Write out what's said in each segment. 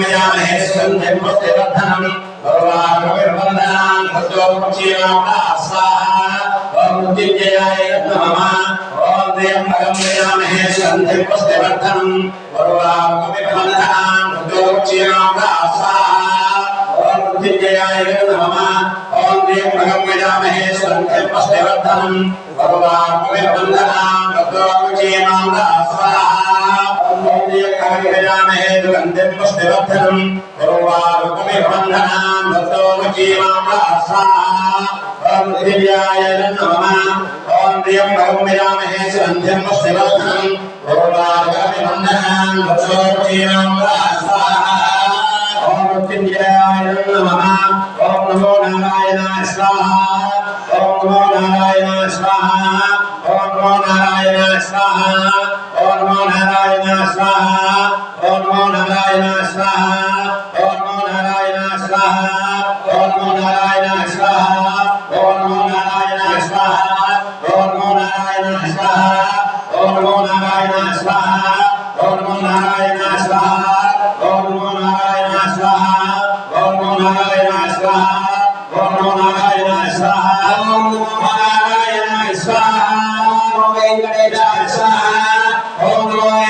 भगवान महे सुगन्धे पुष्टिवर्धनम् भगवान् पृथिव्याय नमः ॐ त्र्यम्बकं मयामहे सुगन्धे पुष्टिवर्धनम् भगवान् कविर्वन्दनान् हृदोक्षीणां स्वाहा ॐ पृथिव्याय नमः ॐ त्र्यम्बकं मयामहे सुगन्धे पुष्टिवर्धनम् भगवान् कविर्वन्दनान् गजामहे सुगन्धिम् पुष्टिवर्धनम् पूर्वारुकमिबन्धनाम् ॐ पृथिव्याय नमः ॐ प्रियं भगवमिरामहे सुगन्धिम् पुष्टिवर्धनम् पूर्वारुकमिबन्धनाम् भसोमचीमाम् ॐ पृथिव्याय नमः ॐ नमो नारायणाय स्वाहा ॐ नमो नारायणाय स्वाहा ॐ नमो नारायणाय स्वाहा नमो नारायण स्वाहा ओम नमो नारायण स्वाहा Allah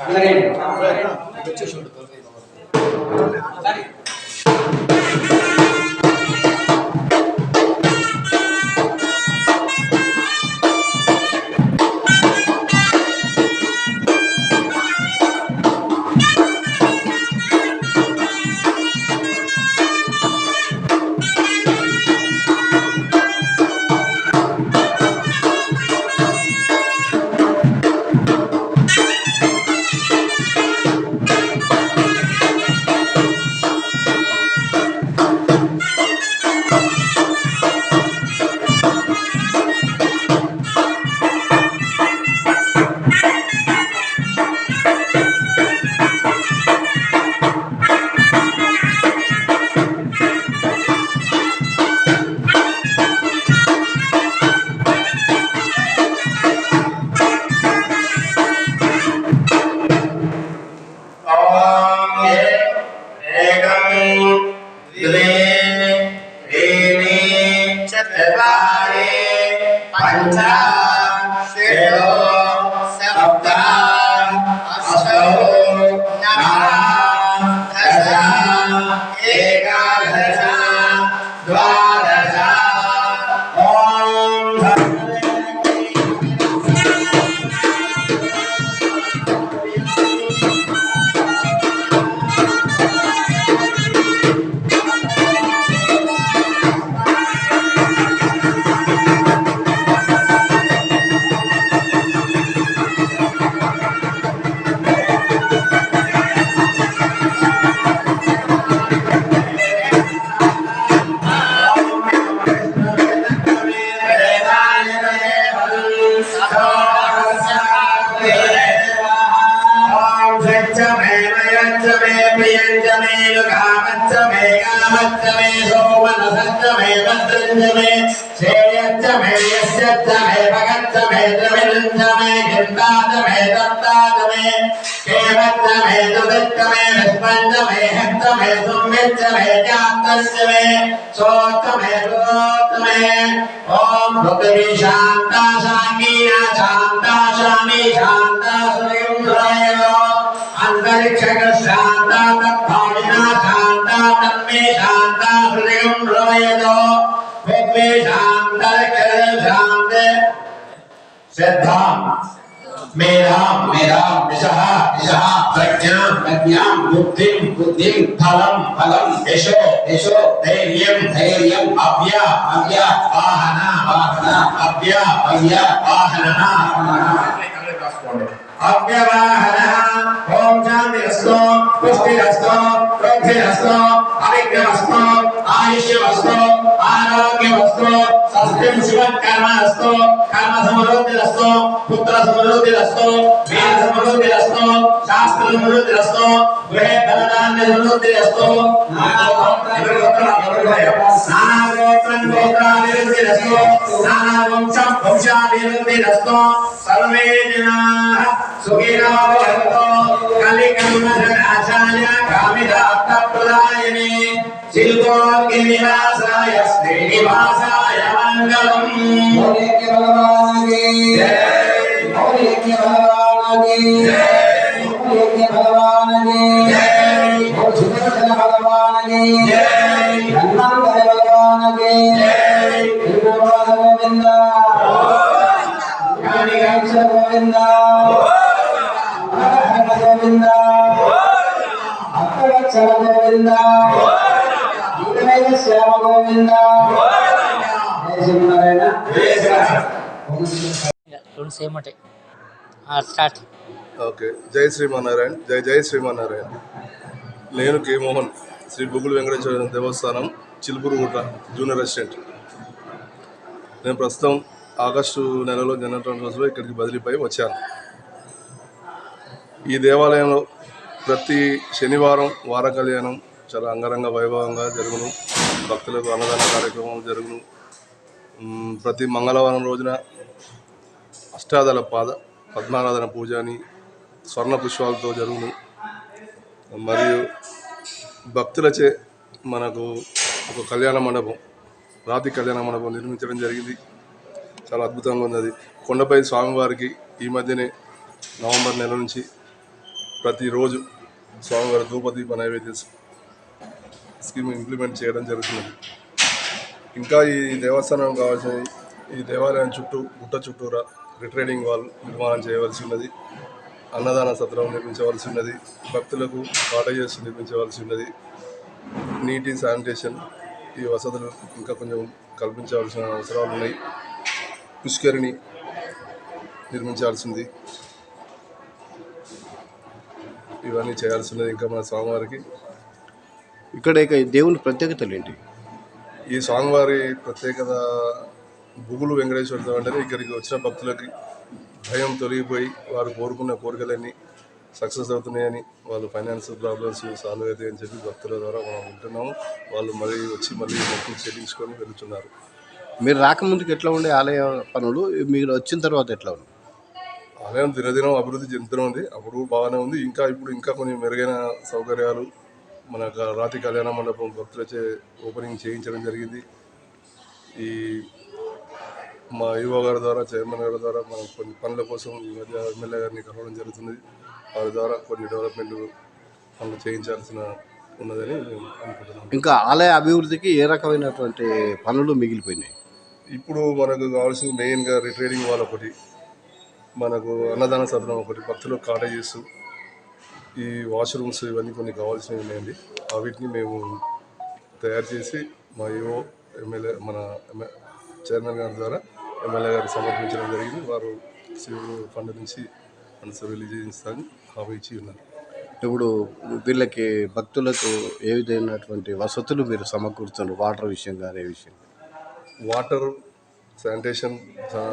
అలాగే 나의 반짝 새로운 वैद्रविंद में घृताद में दत्ताद में केवत में दुदित में विस्पंद में हस्त में सुमित में जातस्य में सोत में रोत में ओम भगवी शांता सांगीना शांता शामी शांता सुरिंद्राय अंतरिक्ष शांता तत्व ప్రజ్ఞాం బుద్ధిం బుద్ధిం ఫలం ఫలం యశో యశో ధైర్యం ధైర్యం అవ్య అవ్య వాహన వాహన అవ్య అవ్య వాహన అవ్యవాహన ఓం శాంతిరస్తో పుష్టిరస్తో వృద్ధిరస్తో అవిఘ్నమస్తో ఆయుష్య వస్తు ఆరోగ్య వస్తు సస్యం శివ కర్మ అస్తు కర్మ సమృద్ధి అస్తు పుత్ర సమృద్ధి అస్తు వేద సమృద్ధి అస్తు శాస్త్ర సమృద్ధి అస్తు గృహే ధనదాన్య సమృద్ధి అస్తు నానాగోత్రం గోత్రాభివృద్ధి అస్తు నానావంశం వంశాభివృద్ధి అస్తు సర్వే జనా సుఖినో భవంతో కలికర్మ ఆచార్య కామిత అర్థ ప్రదాయనే శిల్పోగ్నివాసాయ శ్రీనివాసాయ మంగళం. మౌలిక్య భగవానకి మౌలిక్య భగవానకి మౌలిక్య భగవానకి సుదర్శన భగవానకి ధన్వంతర గోవింద జయ శ్రీమన్నారాయణ రెండు సేమ్ ఉంటాయి స్టార్ట్. ఓకే. జై శ్రీమన్నారాయణ. జై జై శ్రీమన్నారాయణ. నేను కే మోహన్ శ్రీ గుగుల్ వెంకటేశ్వర దేవస్థానం చిలుపురుగుట్ట జూనియర్ అసిస్టెంట్. నేను ప్రస్తుతం ఆగస్టు నెలలో జనరల్ ట్రాన్స్ఫర్స్లో ఇక్కడికి బదిలీపై వచ్చాను. ఈ దేవాలయంలో ప్రతి శనివారం వార కళ్యాణం చాలా అంగరంగ వైభవంగా జరుగును. భక్తులకు అన్నదాన కార్యక్రమం జరుగును. ప్రతి మంగళవారం రోజున అష్టాదల పాద పద్మారాధన పూజ అని స్వర్ణ పుష్పాలతో జరుగును. మరియు భక్తులచే మనకు ఒక కళ్యాణ మండపం రాతి కళ్యాణ మండపం నిర్మించడం జరిగింది. చాలా అద్భుతంగా ఉన్నది. కొండపై స్వామివారికి ఈ మధ్యనే నవంబర్ నెల నుంచి ప్రతిరోజు స్వామివారి ధూపదీప నైవేద్యం స్కీమ్ ఇంప్లిమెంట్ చేయడం జరుగుతున్నది ఇంకా ఈ దేవస్థానం కావాల్సిన ఈ దేవాలయం చుట్టూ గుట్ట చుట్టూరా రిట్రైడింగ్ వాల్ నిర్మాణం చేయవలసి ఉన్నది. అన్నదాన సత్రం నిర్మించవలసి ఉన్నది. భక్తులకు కాటేజెస్ నిర్మించవలసి ఉన్నది. నీటి శానిటేషన్ ఈ వసతులు ఇంకా కొంచెం కల్పించవలసిన అవసరాలు ఉన్నాయి. పుష్కరిణి నిర్మించాల్సింది. ఇవన్నీ చేయాల్సి ఉన్నది ఇంకా మన స్వామివారికి. ఇక్కడ ఇక దేవుని ప్రత్యేకతలు ఏంటి? ఈ స్వామివారి ప్రత్యేకత బుగులు వెంకటేశ్వర స్వామి అంటేనే ఇక్కడికి వచ్చిన భక్తులకి భయం తొలగిపోయి వారు కోరుకున్న కోరికలన్నీ సక్సెస్ అవుతున్నాయని వాళ్ళు ఫైనాన్స్ ప్రాబ్లమ్స్ సాల్వ్ అవుతాయని చెప్పి భక్తుల ద్వారా మనం వింటున్నాము. వాళ్ళు మళ్ళీ వచ్చి మళ్ళీ మొక్కులు చెల్లించుకొని వెళ్తున్నారు. మీరు రాకముందుకు ఎట్లా ఉండే ఆలయ పనులు? మీరు వచ్చిన తర్వాత ఎట్లా ఉంది? ఆలయం దినదినం అభివృద్ధి చెందుతూనే ఉంది. అప్పుడు బాగానే ఉంది. ఇంకా ఇప్పుడు ఇంకా కొన్ని మెరుగైన సౌకర్యాలు మన రాతి కళ్యాణ మండపం భక్తులచే ఓపెనింగ్ చేయించడం జరిగింది. ఈ మా యువ గారి ద్వారా చైర్మన్ గారి ద్వారా మనం కొన్ని పనుల కోసం ఈ మధ్య ఎమ్మెల్యే గారిని కలవడం జరుగుతుంది. వారి ద్వారా కొన్ని డెవలప్మెంట్ పనులు చేయించాల్సిన ఉన్నదని అనుకుంటున్నాం. ఇంకా ఆలయ అభివృద్ధికి ఏ రకమైనటువంటి పనులు మిగిలిపోయినాయి? ఇప్పుడు మనకు కావాల్సింది మెయిన్గా రిట్రైడింగ్ వాల్ ఒకటి మనకు అన్నదాన సదనం ఒకటి భక్తులు కాటేజెస్ ఈ వాష్రూమ్స్ ఇవన్నీ కొన్ని కావాల్సినవి ఉన్నాయండి. వీటిని మేము తయారు చేసి మా ఈఓ ఎమ్మెల్యే మన చైర్మన్ గారి ద్వారా ఎమ్మెల్యే గారికి సమర్పించడం జరిగింది. వారు సివిల్ ఫండ్ నుంచి ఫండ్స్ రిలీజ్ చేస్తారని హామీ ఇచ్చి ఉన్నారు. ఇప్పుడు వీళ్ళకి భక్తులకు ఏ విధమైనటువంటి వసతులు మీరు సమకూర్చున్నారు వాటర్ విషయం కానీ ఏ విషయం వాటర్ శానిటేషన్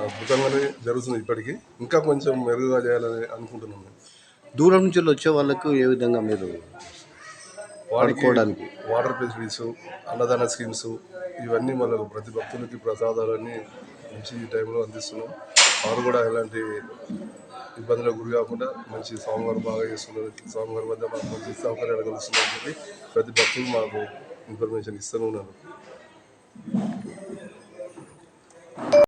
అద్భుతంగానే జరుగుతుంది ఇప్పటికీ. ఇంకా కొంచెం మెరుగుగా చేయాలని అనుకుంటున్నాం మేము. దూరం నుంచి వచ్చే వాళ్ళకు ఏ విధంగా మీరు వాడికి పడుకోవడానికి. వాటర్ ఫెసిలిటీస్ అన్నదాన స్కీమ్స్ ఇవన్నీ మనకు ప్రతి భక్తులకి ప్రసాదాలన్నీ మంచి టైంలో అందిస్తున్నాం. వారు కూడా ఎలాంటి ఇబ్బందులకు గురి కాకుండా మంచి స్వామివారు బాగా చేస్తున్నారు. స్వామివారి వద్ద మాకు మంచి సౌకర్యాలు కలుస్తున్నాయని చెప్పి ప్రతి భక్తులు మాకు ఇన్ఫర్మేషన్ ఇస్తూనే ఉన్నారు.